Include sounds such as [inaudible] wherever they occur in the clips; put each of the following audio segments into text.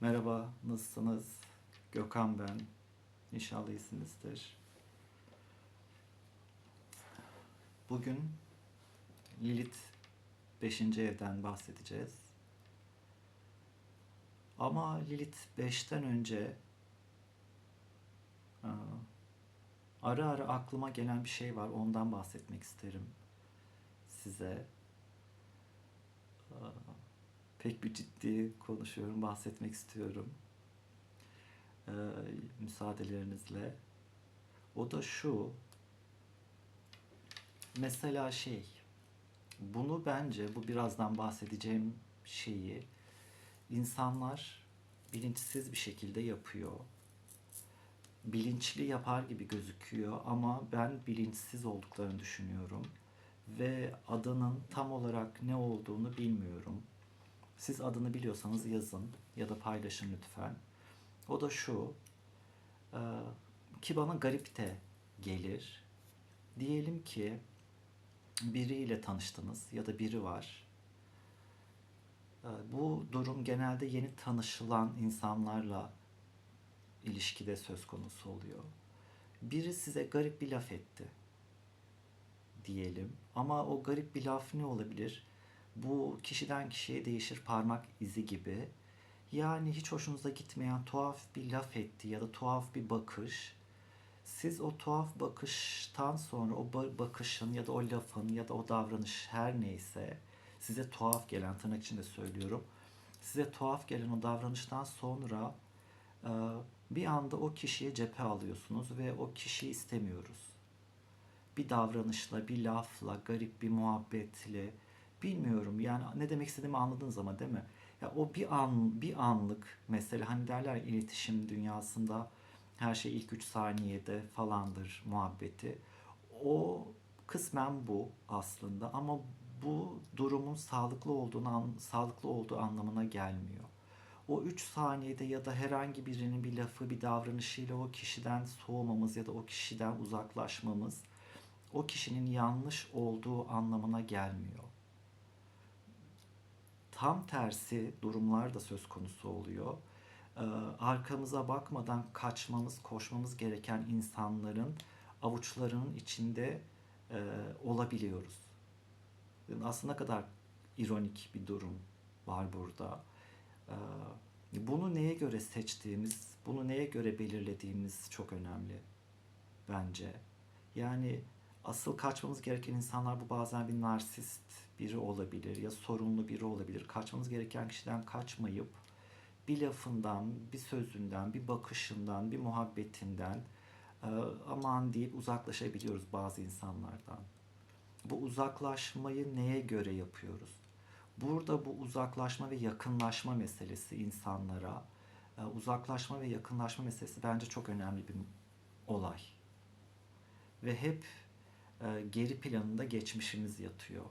Merhaba, nasılsınız? Gökhan ben. İnşallah iyisinizdir. Bugün Lilith 5. evden bahsedeceğiz. Ama Lilith 5'ten önce aa, ara ara aklıma gelen bir şey var. Ondan bahsetmek isterim size. Pek bir ciddi konuşuyorum, bahsetmek istiyorum. Ee, müsaadelerinizle. O da şu. Mesela şey, bunu bence bu birazdan bahsedeceğim şeyi insanlar bilinçsiz bir şekilde yapıyor. Bilinçli yapar gibi gözüküyor ama ben bilinçsiz olduklarını düşünüyorum ve adının tam olarak ne olduğunu bilmiyorum. Siz adını biliyorsanız yazın ya da paylaşın lütfen. O da şu, e, ki bana garip de gelir. Diyelim ki biriyle tanıştınız ya da biri var. E, Bu durum genelde yeni tanışılan insanlarla ilişkide söz konusu oluyor. Biri size garip bir laf etti diyelim. Ama o garip bir laf ne olabilir? Bu kişiden kişiye değişir parmak izi gibi. Yani hiç hoşunuza gitmeyen tuhaf bir laf etti ya da tuhaf bir bakış. Siz o tuhaf bakıştan sonra o ba- bakışın ya da o lafın ya da o davranış her neyse size tuhaf gelen tırnak içinde söylüyorum. Size tuhaf gelen o davranıştan sonra e, bir anda o kişiye cephe alıyorsunuz ve o kişiyi istemiyoruz bir davranışla, bir lafla, garip bir muhabbetle bilmiyorum yani ne demek istediğimi anladınız ama değil mi? Ya o bir an bir anlık mesela hani derler iletişim dünyasında her şey ilk 3 saniyede falandır muhabbeti. O kısmen bu aslında ama bu durumun sağlıklı olduğunu sağlıklı olduğu anlamına gelmiyor. O 3 saniyede ya da herhangi birinin bir lafı, bir davranışıyla o kişiden soğumamız ya da o kişiden uzaklaşmamız o kişinin yanlış olduğu anlamına gelmiyor. Tam tersi durumlar da söz konusu oluyor. Ee, arkamıza bakmadan kaçmamız, koşmamız gereken insanların avuçlarının içinde e, olabiliyoruz. Yani aslında ne kadar ironik bir durum var burada. Ee, bunu neye göre seçtiğimiz, bunu neye göre belirlediğimiz çok önemli bence. Yani asıl kaçmamız gereken insanlar bu bazen bir narsist biri olabilir ya sorunlu biri olabilir. Kaçmamız gereken kişiden kaçmayıp bir lafından, bir sözünden, bir bakışından, bir muhabbetinden e, aman deyip uzaklaşabiliyoruz bazı insanlardan. Bu uzaklaşmayı neye göre yapıyoruz? Burada bu uzaklaşma ve yakınlaşma meselesi insanlara, e, uzaklaşma ve yakınlaşma meselesi bence çok önemli bir olay. Ve hep e, geri planında geçmişimiz yatıyor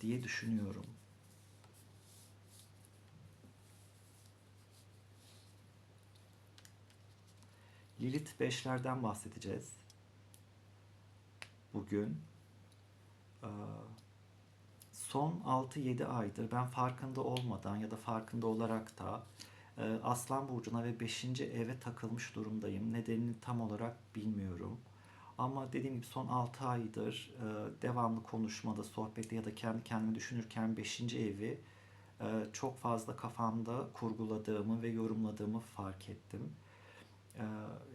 diye düşünüyorum. Lilith 5'lerden bahsedeceğiz. Bugün Ee, son 6-7 aydır ben farkında olmadan ya da farkında olarak da e, Aslan Burcu'na ve 5. eve takılmış durumdayım. Nedenini tam olarak bilmiyorum. Ama dediğim gibi son 6 aydır e, devamlı konuşmada, sohbette ya da kendi kendime düşünürken 5. evi e, çok fazla kafamda kurguladığımı ve yorumladığımı fark ettim. E,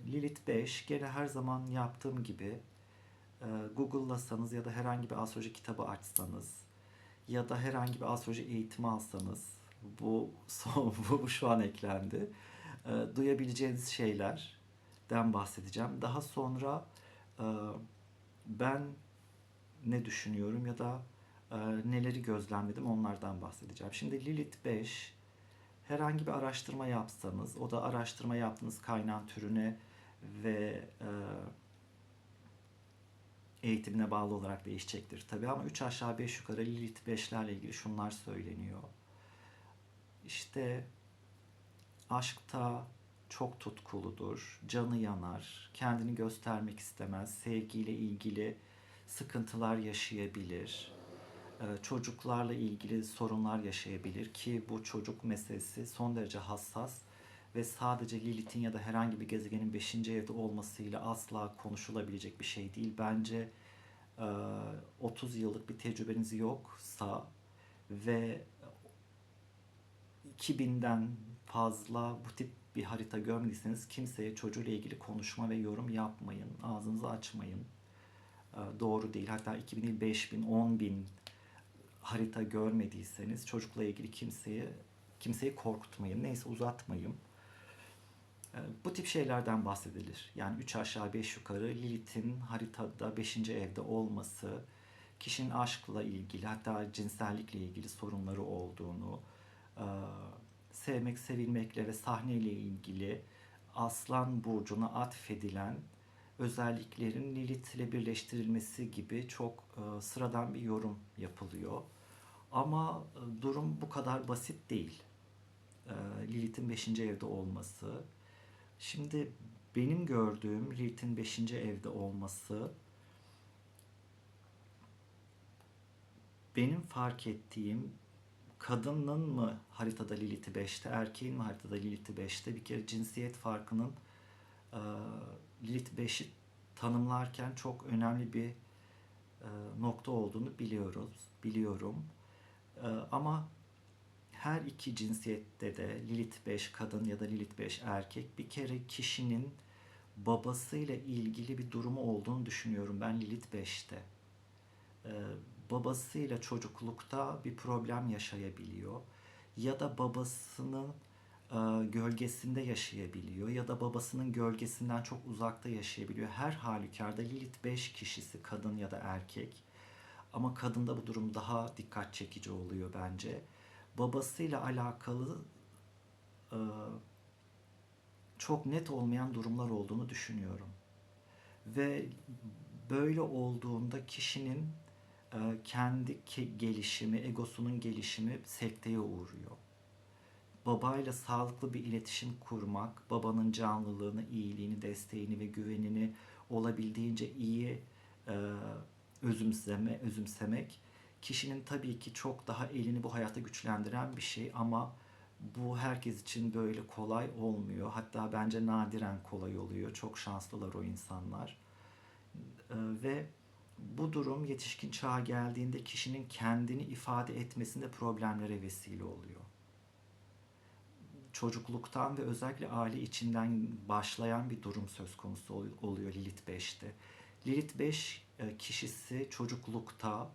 Lilith 5 gene her zaman yaptığım gibi e, Google'lasanız ya da herhangi bir astroloji kitabı açsanız ya da herhangi bir astroloji eğitimi alsanız bu [laughs] son bu, bu şu an eklendi. E, duyabileceğiniz şeylerden bahsedeceğim. Daha sonra ben ne düşünüyorum ya da e, neleri gözlemledim onlardan bahsedeceğim. Şimdi Lilith 5 herhangi bir araştırma yapsanız o da araştırma yaptığınız kaynağın türüne ve e, eğitimine bağlı olarak değişecektir tabii ama 3 aşağı 5 yukarı Lilith 5'lerle ilgili şunlar söyleniyor. İşte aşkta çok tutkuludur, canı yanar, kendini göstermek istemez, sevgiyle ilgili sıkıntılar yaşayabilir. e, çocuklarla ilgili sorunlar yaşayabilir ki bu çocuk meselesi son derece hassas ve sadece Lilith'in ya da herhangi bir gezegenin 5. evde olmasıyla asla konuşulabilecek bir şey değil. Bence e, 30 yıllık bir tecrübeniz yoksa ve 2000'den fazla bu tip bir harita görmediyseniz kimseye çocuğuyla ilgili konuşma ve yorum yapmayın. Ağzınızı açmayın. E, Doğru değil. Hatta 2000 değil 5000, 10000 harita görmediyseniz çocukla ilgili kimseye kimseyi korkutmayın. Neyse uzatmayın. E, Bu tip şeylerden bahsedilir. Yani 3 aşağı 5 yukarı Lilith'in haritada 5. evde olması, kişinin aşkla ilgili hatta cinsellikle ilgili sorunları olduğunu, e, sevmek, sevilmekle ve sahneyle ilgili Aslan burcuna atfedilen özelliklerin Lilith ile birleştirilmesi gibi çok e, sıradan bir yorum yapılıyor. Ama e, durum bu kadar basit değil. E, Lilith'in 5. evde olması. Şimdi benim gördüğüm Lilith'in 5. evde olması benim fark ettiğim kadının mı haritada Lilith'i 5'te, erkeğin mi haritada Lilith'i 5'te bir kere cinsiyet farkının e, Lilith 5'i tanımlarken çok önemli bir e, nokta olduğunu biliyoruz, biliyorum. E, ama her iki cinsiyette de Lilith 5 kadın ya da Lilith 5 erkek bir kere kişinin babasıyla ilgili bir durumu olduğunu düşünüyorum ben Lilith 5'te. Ee, babasıyla çocuklukta bir problem yaşayabiliyor ya da babasının e, gölgesinde yaşayabiliyor ya da babasının gölgesinden çok uzakta yaşayabiliyor. Her halükarda Lilith 5 kişisi kadın ya da erkek ama kadında bu durum daha dikkat çekici oluyor bence. Babasıyla alakalı e, çok net olmayan durumlar olduğunu düşünüyorum. Ve böyle olduğunda kişinin kendi ki- gelişimi, egosunun gelişimi sekteye uğruyor. Babayla sağlıklı bir iletişim kurmak, babanın canlılığını, iyiliğini, desteğini ve güvenini olabildiğince iyi e, özümseme, özümsemek kişinin tabii ki çok daha elini bu hayata güçlendiren bir şey ama bu herkes için böyle kolay olmuyor. Hatta bence nadiren kolay oluyor. Çok şanslılar o insanlar. Ee, ve bu durum yetişkin çağa geldiğinde kişinin kendini ifade etmesinde problemlere vesile oluyor. Çocukluktan ve özellikle aile içinden başlayan bir durum söz konusu ol- oluyor Lilith 5'te. Lilith 5 e, kişisi çocuklukta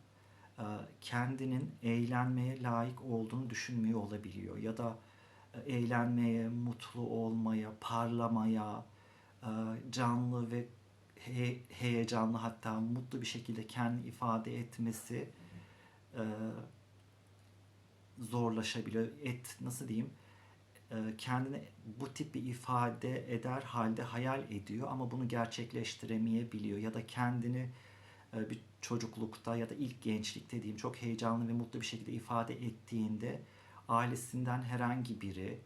e, kendinin eğlenmeye layık olduğunu düşünmüyor olabiliyor ya da e, eğlenmeye, mutlu olmaya, parlamaya, canlı ve he- heyecanlı hatta mutlu bir şekilde kendini ifade etmesi e, zorlaşabiliyor. Et nasıl diyeyim? E, kendini bu tip bir ifade eder halde hayal ediyor ama bunu gerçekleştiremeyebiliyor ya da kendini e, bir çocuklukta ya da ilk gençlikte diyeyim çok heyecanlı ve mutlu bir şekilde ifade ettiğinde ailesinden herhangi biri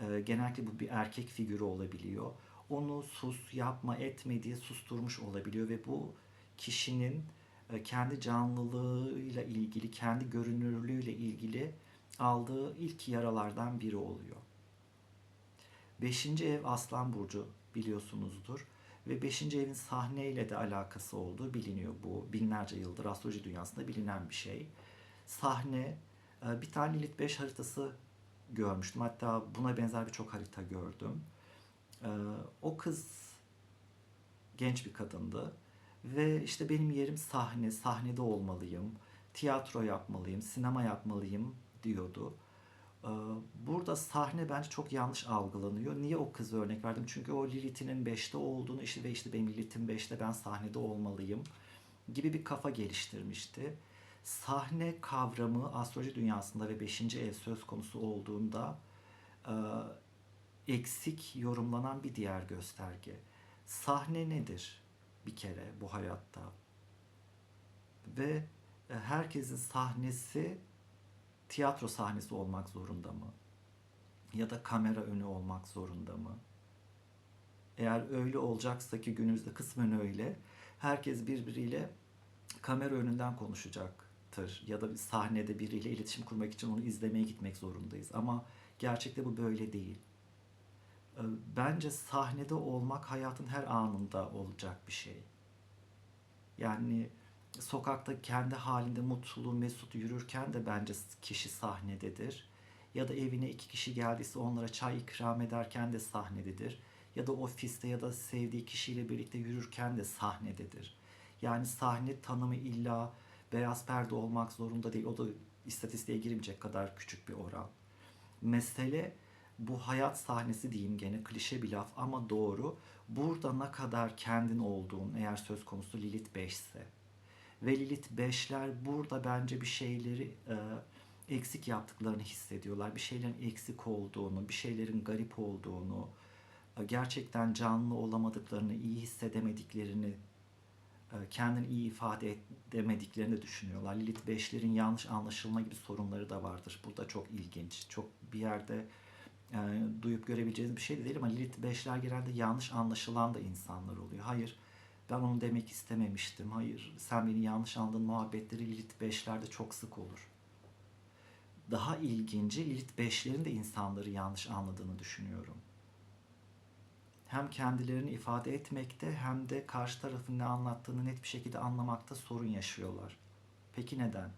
e, genellikle bu bir erkek figürü olabiliyor. Onu sus yapma etme diye susturmuş olabiliyor ve bu kişinin e, kendi canlılığıyla ilgili, kendi görünürlüğüyle ilgili aldığı ilk yaralardan biri oluyor. Beşinci ev Aslan Burcu biliyorsunuzdur. Ve beşinci evin sahneyle de alakası olduğu biliniyor bu. Binlerce yıldır astroloji dünyasında bilinen bir şey. Sahne, e, bir tane Lilith 5 haritası görmüştüm. Hatta buna benzer birçok harita gördüm. E, O kız genç bir kadındı. Ve işte benim yerim sahne, sahnede olmalıyım, tiyatro yapmalıyım, sinema yapmalıyım diyordu. Ee, Burada sahne bence çok yanlış algılanıyor. Niye o kızı örnek verdim? Çünkü o Lilith'inin 5'te olduğunu işte ve işte benim Lilith'im 5'te ben sahnede olmalıyım gibi bir kafa geliştirmişti. Sahne kavramı astroloji dünyasında ve 5. ev söz konusu olduğunda e, eksik yorumlanan bir diğer gösterge. Sahne nedir bir kere bu hayatta? Ve e, herkesin sahnesi tiyatro sahnesi olmak zorunda mı? Ya da kamera önü olmak zorunda mı? Eğer öyle olacaksa ki günümüzde kısmen öyle, herkes birbiriyle kamera önünden konuşacaktır. Ya da bir sahnede biriyle iletişim kurmak için onu izlemeye gitmek zorundayız. Ama gerçekte bu böyle değil. Ee, Bence sahnede olmak hayatın her anında olacak bir şey. Yani sokakta kendi halinde mutlu, mesut yürürken de bence kişi sahnededir. Ya da evine iki kişi geldiyse onlara çay ikram ederken de sahnededir. Ya da ofiste ya da sevdiği kişiyle birlikte yürürken de sahnededir. Yani sahne tanımı illa beyaz perde olmak zorunda değil. O da istatistiğe girmeyecek kadar küçük bir oran. Mesele bu hayat sahnesi diyeyim gene klişe bir laf ama doğru. Burada ne kadar kendin olduğun eğer söz konusu Lilith 5 ise ve Lilith 5'ler burada bence bir şeyleri e, eksik yaptıklarını hissediyorlar. Bir şeylerin eksik olduğunu, bir şeylerin garip olduğunu, e, gerçekten canlı olamadıklarını, iyi hissedemediklerini, e, kendini iyi ifade edemediklerini de düşünüyorlar. Lilith 5'lerin yanlış anlaşılma gibi sorunları da vardır. Bu da çok ilginç. Çok bir yerde e, duyup görebileceğiniz bir şey de değil ama Lilith 5'ler genelde yanlış anlaşılan da insanlar oluyor. Hayır ben onu demek istememiştim. Hayır sen beni yanlış anladın muhabbetleri Lilith 5'lerde çok sık olur. Daha ilginci Lilith 5'lerin de insanları yanlış anladığını düşünüyorum. Hem kendilerini ifade etmekte hem de karşı tarafın ne anlattığını net bir şekilde anlamakta sorun yaşıyorlar. Peki neden?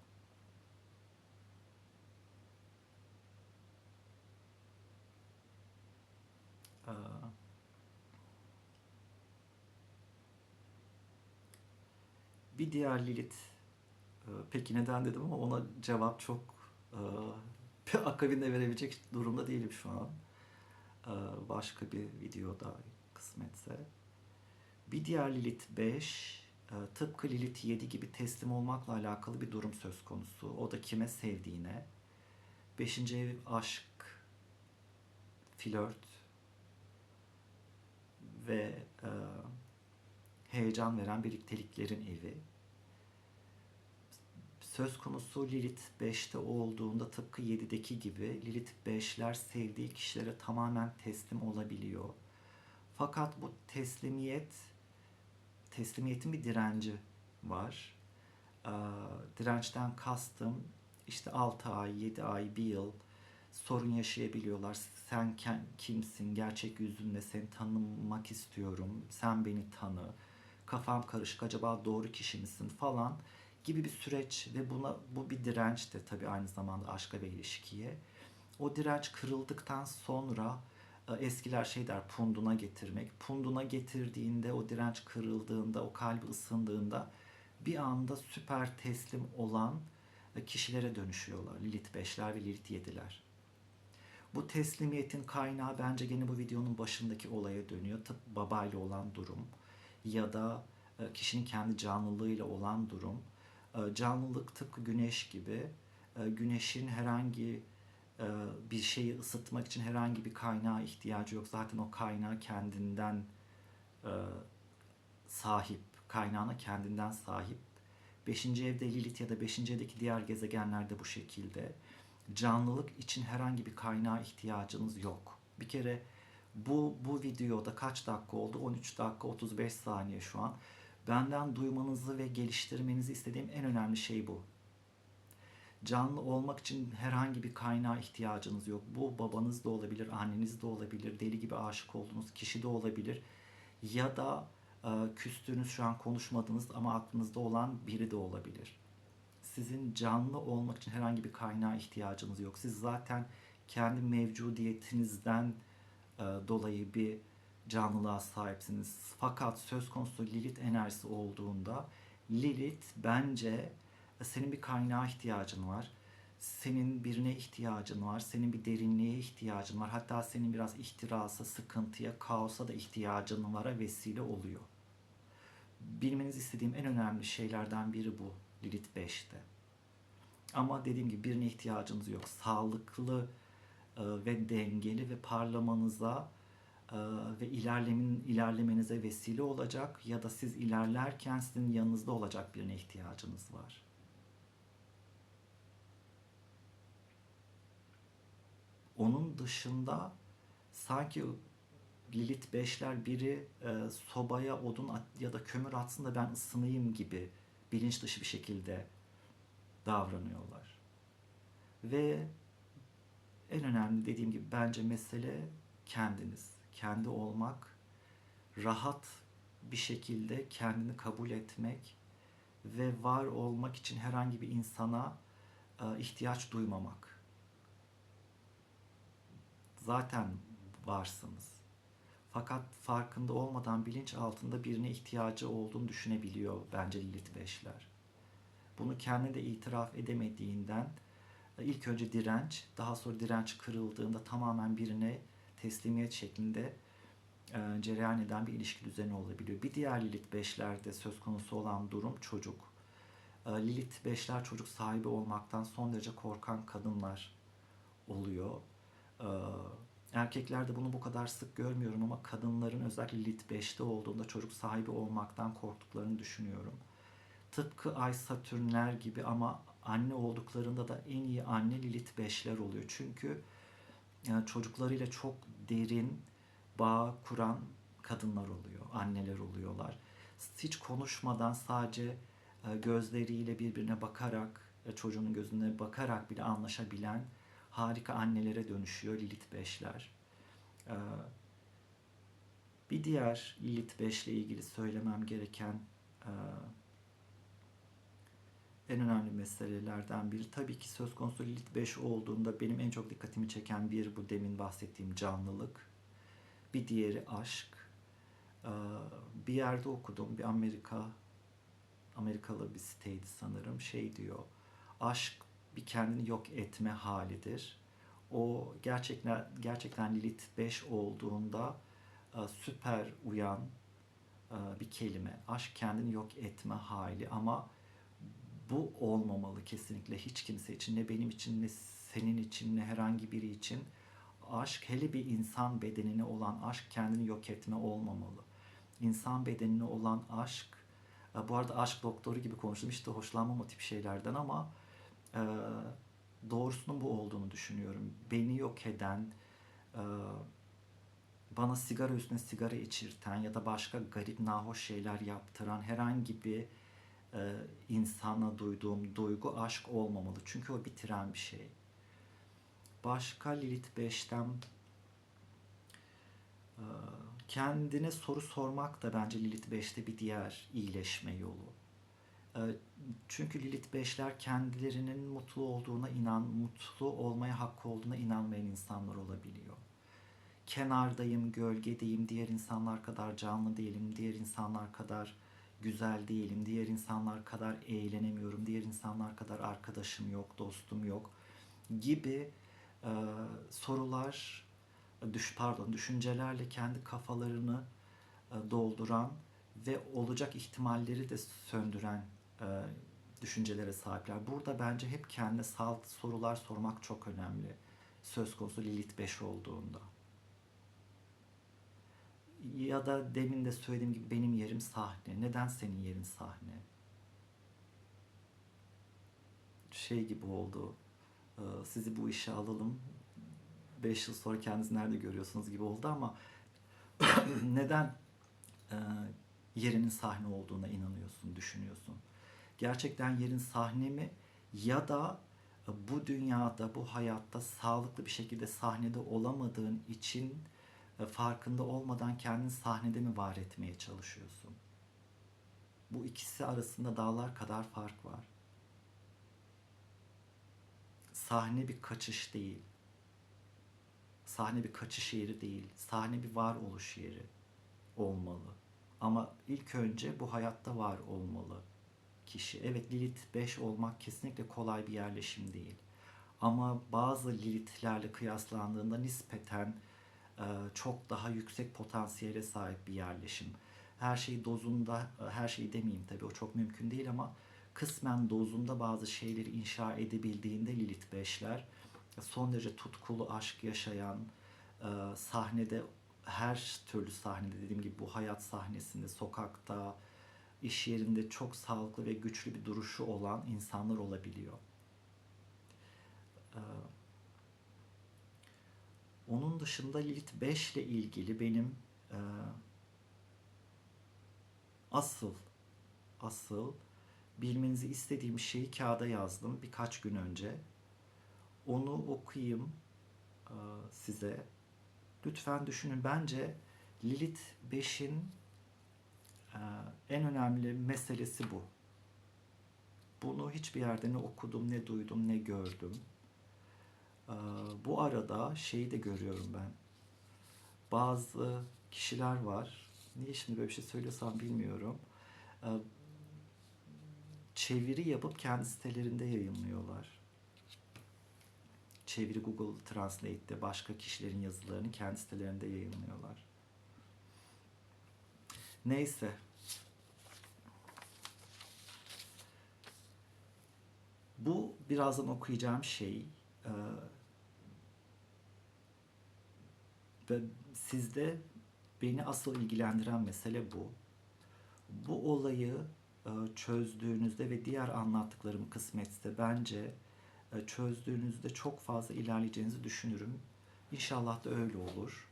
Bir diğer Lilith, e, peki neden dedim ama ona cevap çok e, [laughs] akabinde verebilecek durumda değilim şu an. E, başka bir videoda kısmetse. Bir diğer Lilith 5, e, tıpkı Lilith 7 gibi teslim olmakla alakalı bir durum söz konusu. O da kime sevdiğine. Beşinci ev aşk, flört ve e, heyecan veren birlikteliklerin evi. Söz konusu Lilith 5'te olduğunda tıpkı 7'deki gibi Lilith 5'ler sevdiği kişilere tamamen teslim olabiliyor. Fakat bu teslimiyet, teslimiyetin bir direnci var. Ee, dirençten kastım işte 6 ay, 7 ay, 1 yıl sorun yaşayabiliyorlar. Sen kimsin, gerçek yüzünle seni tanımak istiyorum, sen beni tanı, kafam karışık, acaba doğru kişi misin falan gibi bir süreç ve buna bu bir direnç de tabii aynı zamanda aşka ve ilişkiye. O direnç kırıldıktan sonra e, eskiler şey der punduna getirmek. Punduna getirdiğinde o direnç kırıldığında, o kalbi ısındığında bir anda süper teslim olan e, kişilere dönüşüyorlar. Lilith 5'ler ve Lilith 7'ler. Bu teslimiyetin kaynağı bence gene bu videonun başındaki olaya dönüyor. Tıp babayla olan durum ya da e, kişinin kendi canlılığıyla olan durum. Canlılık tıpkı güneş gibi. Güneşin herhangi bir şeyi ısıtmak için herhangi bir kaynağa ihtiyacı yok. Zaten o kaynağı kendinden sahip. Kaynağına kendinden sahip. Beşinci evde Lilith ya da beşinci evdeki diğer gezegenler de bu şekilde. Canlılık için herhangi bir kaynağa ihtiyacınız yok. Bir kere bu, bu videoda kaç dakika oldu? 13 dakika 35 saniye şu an. Benden duymanızı ve geliştirmenizi istediğim en önemli şey bu. Canlı olmak için herhangi bir kaynağa ihtiyacınız yok. Bu babanız da olabilir, anneniz de olabilir, deli gibi aşık olduğunuz kişi de olabilir. Ya da e, küstüğünüz şu an konuşmadığınız ama aklınızda olan biri de olabilir. Sizin canlı olmak için herhangi bir kaynağa ihtiyacınız yok. Siz zaten kendi mevcudiyetinizden e, dolayı bir canlılığa sahipsiniz. Fakat söz konusu Lilith enerjisi olduğunda Lilith bence senin bir kaynağa ihtiyacın var. Senin birine ihtiyacın var. Senin bir derinliğe ihtiyacın var. Hatta senin biraz ihtirasa, sıkıntıya, kaosa da ihtiyacın vara vesile oluyor. Bilmenizi istediğim en önemli şeylerden biri bu Lilith 5'te. Ama dediğim gibi birine ihtiyacınız yok. Sağlıklı ve dengeli ve parlamanıza ve ilerlemin ilerlemenize vesile olacak ya da siz ilerlerken sizin yanınızda olacak birine ihtiyacınız var. Onun dışında sanki Lilith beşler biri e, sobaya odun at, ya da kömür atsın da ben ısınayım gibi bilinç dışı bir şekilde davranıyorlar. Ve en önemli dediğim gibi bence mesele kendiniz. Kendi olmak, rahat bir şekilde kendini kabul etmek ve var olmak için herhangi bir insana e, ihtiyaç duymamak. Zaten varsınız. Fakat farkında olmadan bilinç altında birine ihtiyacı olduğunu düşünebiliyor bence Lilith beşler. Bunu kendi de itiraf edemediğinden e, ilk önce direnç, daha sonra direnç kırıldığında tamamen birine teslimiyet şeklinde e, cereyan eden bir ilişki düzeni olabiliyor. Bir diğer Lilith beşlerde söz konusu olan durum çocuk. E, Lilith beşler çocuk sahibi olmaktan son derece korkan kadınlar oluyor. E, erkeklerde bunu bu kadar sık görmüyorum ama kadınların özellikle Lilith 5'te olduğunda çocuk sahibi olmaktan korktuklarını düşünüyorum. Tıpkı Ay Satürnler gibi ama anne olduklarında da en iyi anne Lilith 5'ler oluyor. Çünkü yani çocuklarıyla çok derin bağ kuran kadınlar oluyor, anneler oluyorlar. Hiç konuşmadan sadece e, gözleriyle birbirine bakarak, e, çocuğunun gözüne bakarak bile anlaşabilen harika annelere dönüşüyor Lilith 5'ler. E, Bir diğer Lilith 5 ile ilgili söylemem gereken en önemli meselelerden biri tabii ki söz konusu Lilith 5 olduğunda benim en çok dikkatimi çeken bir bu demin bahsettiğim canlılık. Bir diğeri aşk. Ee, Bir yerde okudum bir Amerika Amerikalı bir siteydi sanırım şey diyor. Aşk bir kendini yok etme halidir. O gerçekten gerçekten Lilith 5 olduğunda e, süper uyan e, bir kelime. Aşk kendini yok etme hali ama bu olmamalı kesinlikle hiç kimse için ne benim için ne senin için ne herhangi biri için aşk hele bir insan bedenine olan aşk kendini yok etme olmamalı. İnsan bedenine olan aşk e, bu arada aşk doktoru gibi konuştum işte hoşlanmam o tip şeylerden ama e, doğrusunun bu olduğunu düşünüyorum. Beni yok eden e, bana sigara üstüne sigara içirten ya da başka garip nahoş şeyler yaptıran herhangi bir e, insana duyduğum duygu aşk olmamalı. Çünkü o bitiren bir şey. Başka Lilith 5'ten e, kendine soru sormak da bence Lilith 5'te bir diğer iyileşme yolu. E, çünkü Lilith 5'ler kendilerinin mutlu olduğuna inan, mutlu olmaya hakkı olduğuna inanmayan insanlar olabiliyor. Kenardayım, gölgedeyim, diğer insanlar kadar canlı değilim, diğer insanlar kadar güzel değilim, diğer insanlar kadar eğlenemiyorum, diğer insanlar kadar arkadaşım yok, dostum yok gibi e, sorular, düş pardon düşüncelerle kendi kafalarını e, dolduran ve olacak ihtimalleri de söndüren e, düşüncelere sahipler. Burada bence hep kendine sağlıklı sorular sormak çok önemli. Söz konusu Lilith 5 olduğunda ya da demin de söylediğim gibi benim yerim sahne. Neden senin yerin sahne? Şey gibi oldu. Ee, sizi bu işe alalım. 5 yıl sonra kendinizi nerede görüyorsunuz gibi oldu ama [coughs] neden e, yerinin sahne olduğuna inanıyorsun, düşünüyorsun? Gerçekten yerin sahne mi ya da bu dünyada, bu hayatta sağlıklı bir şekilde sahnede olamadığın için farkında olmadan kendini sahnede mi var etmeye çalışıyorsun? Bu ikisi arasında dağlar kadar fark var. Sahne bir kaçış değil. Sahne bir kaçış yeri değil. Sahne bir varoluş yeri olmalı. Ama ilk önce bu hayatta var olmalı kişi. Evet Lilith 5 olmak kesinlikle kolay bir yerleşim değil. Ama bazı Lilith'lerle kıyaslandığında nispeten e, çok daha yüksek potansiyele sahip bir yerleşim. Her şeyi dozunda, e, her şeyi demeyeyim tabii o çok mümkün değil ama kısmen dozunda bazı şeyleri inşa edebildiğinde Lilith beşler son derece tutkulu aşk yaşayan, e, sahnede her türlü sahnede dediğim gibi bu hayat sahnesinde, sokakta, iş yerinde çok sağlıklı ve güçlü bir duruşu olan insanlar olabiliyor. Onun dışında Lilith 5 ile ilgili benim e, asıl asıl bilmenizi istediğim şeyi kağıda yazdım birkaç gün önce. Onu okuyayım e, size. Lütfen düşünün. Bence Lilith 5'in e, en önemli meselesi bu. Bunu hiçbir yerde ne okudum, ne duydum, ne gördüm. E, bu arada şeyi de görüyorum ben. Bazı kişiler var. Niye şimdi böyle bir şey söylüyorsam bilmiyorum. E, çeviri yapıp kendi sitelerinde yayınlıyorlar. Çeviri Google Translate'te başka kişilerin yazılarını kendi sitelerinde yayınlıyorlar. Neyse. Bu birazdan okuyacağım şey e, ve sizde beni asıl ilgilendiren mesele bu. Bu olayı e, çözdüğünüzde ve diğer anlattıklarım kısmetse bence e, çözdüğünüzde çok fazla ilerleyeceğinizi düşünürüm. İnşallah da öyle olur.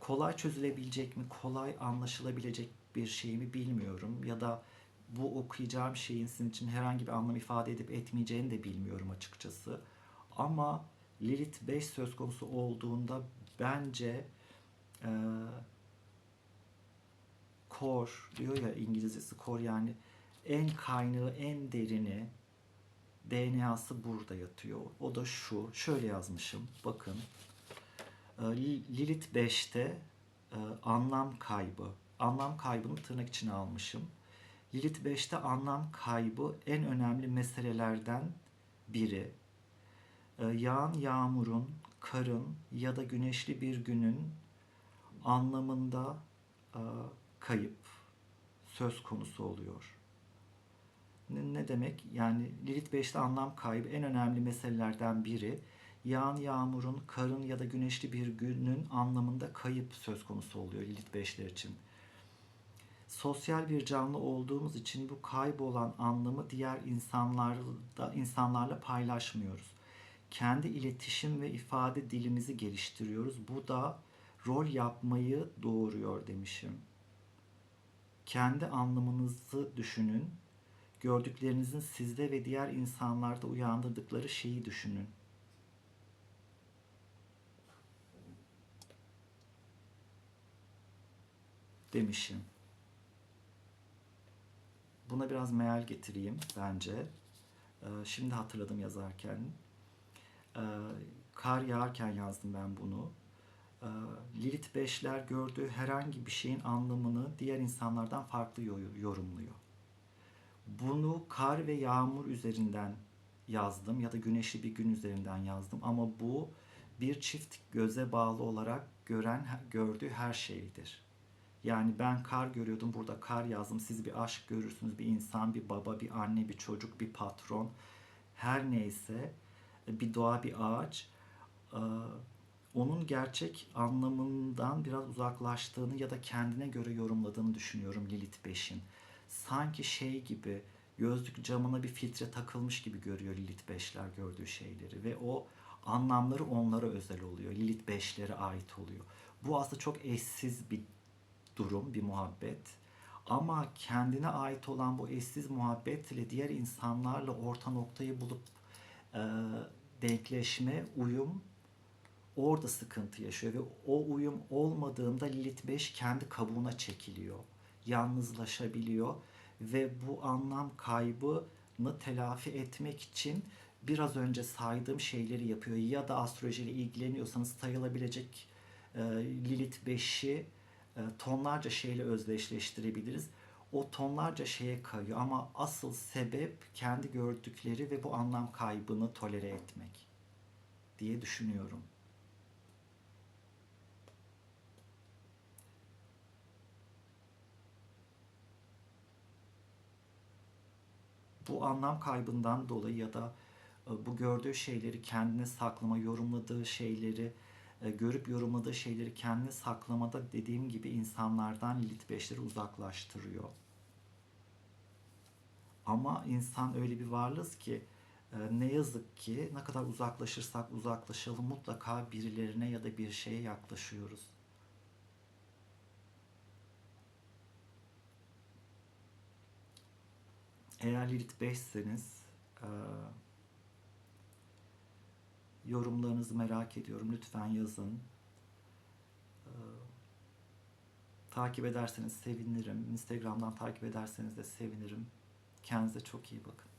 Kolay çözülebilecek mi, kolay anlaşılabilecek bir şey mi bilmiyorum. Ya da bu okuyacağım şeyin sizin için herhangi bir anlam ifade edip etmeyeceğini de bilmiyorum açıkçası. Ama Lilith 5 söz konusu olduğunda bence e, core diyor ya İngilizcesi core yani en kaynağı, en derini DNA'sı burada yatıyor. O da şu. Şöyle yazmışım. Bakın. E, Li- Lilith 5'te e, anlam kaybı. Anlam kaybını tırnak içine almışım. Lilith 5'te anlam kaybı en önemli meselelerden biri. E, yağan yağmurun, karın ya da güneşli bir günün anlamında e, kayıp söz konusu oluyor. Ne demek? Yani Lilith 5'te anlam kaybı en önemli meselelerden biri. Yağan yağmurun, karın ya da güneşli bir günün anlamında kayıp söz konusu oluyor Lilith 5'ler için. Sosyal bir canlı olduğumuz için bu kaybolan anlamı diğer insanlarla, insanlarla paylaşmıyoruz. Kendi iletişim ve ifade dilimizi geliştiriyoruz. Bu da rol yapmayı doğuruyor demişim. Kendi anlamınızı düşünün. Gördüklerinizin sizde ve diğer insanlarda uyandırdıkları şeyi düşünün. Demişim. Buna biraz meal getireyim bence. Ee, Şimdi hatırladım yazarken. Ee, Kar yağarken yazdım ben bunu. Ee, Lilith beşler gördüğü herhangi bir şeyin anlamını diğer insanlardan farklı yo- yorumluyor. Bunu kar ve yağmur üzerinden yazdım ya da güneşli bir gün üzerinden yazdım ama bu bir çift göze bağlı olarak gören gördüğü her şeydir. Yani ben kar görüyordum burada kar yazdım. Siz bir aşk görürsünüz, bir insan, bir baba, bir anne, bir çocuk, bir patron. Her neyse bir doğa, bir ağaç. Ee, onun gerçek anlamından biraz uzaklaştığını ya da kendine göre yorumladığını düşünüyorum Lilith 5'in. Sanki şey gibi gözlük camına bir filtre takılmış gibi görüyor Lilith 5'ler gördüğü şeyleri ve o anlamları onlara özel oluyor. Lilith 5'lere ait oluyor. Bu aslında çok eşsiz bir durum, bir muhabbet. Ama kendine ait olan bu eşsiz muhabbet ile diğer insanlarla orta noktayı bulup e, denkleşme, uyum orada sıkıntı yaşıyor ve o uyum olmadığında Lilith 5 kendi kabuğuna çekiliyor. Yalnızlaşabiliyor ve bu anlam kaybını telafi etmek için biraz önce saydığım şeyleri yapıyor. Ya da astrolojiyle ilgileniyorsanız sayılabilecek e, Lilith 5'i e, tonlarca şeyle özdeşleştirebiliriz. O tonlarca şeye kayıyor ama asıl sebep kendi gördükleri ve bu anlam kaybını tolere etmek diye düşünüyorum. Bu anlam kaybından dolayı ya da e, bu gördüğü şeyleri kendine saklama, yorumladığı şeyleri, e, görüp yorumladığı şeyleri kendine saklamada dediğim gibi insanlardan Lilith 5'leri uzaklaştırıyor. Ama insan öyle bir varlığız ki e, ne yazık ki ne kadar uzaklaşırsak uzaklaşalım mutlaka birilerine ya da bir şeye yaklaşıyoruz. Eğer Lilith 5'seniz e, yorumlarınızı merak ediyorum. Lütfen yazın. E, takip ederseniz sevinirim. Instagram'dan takip ederseniz de sevinirim. Kendinize çok iyi bakın.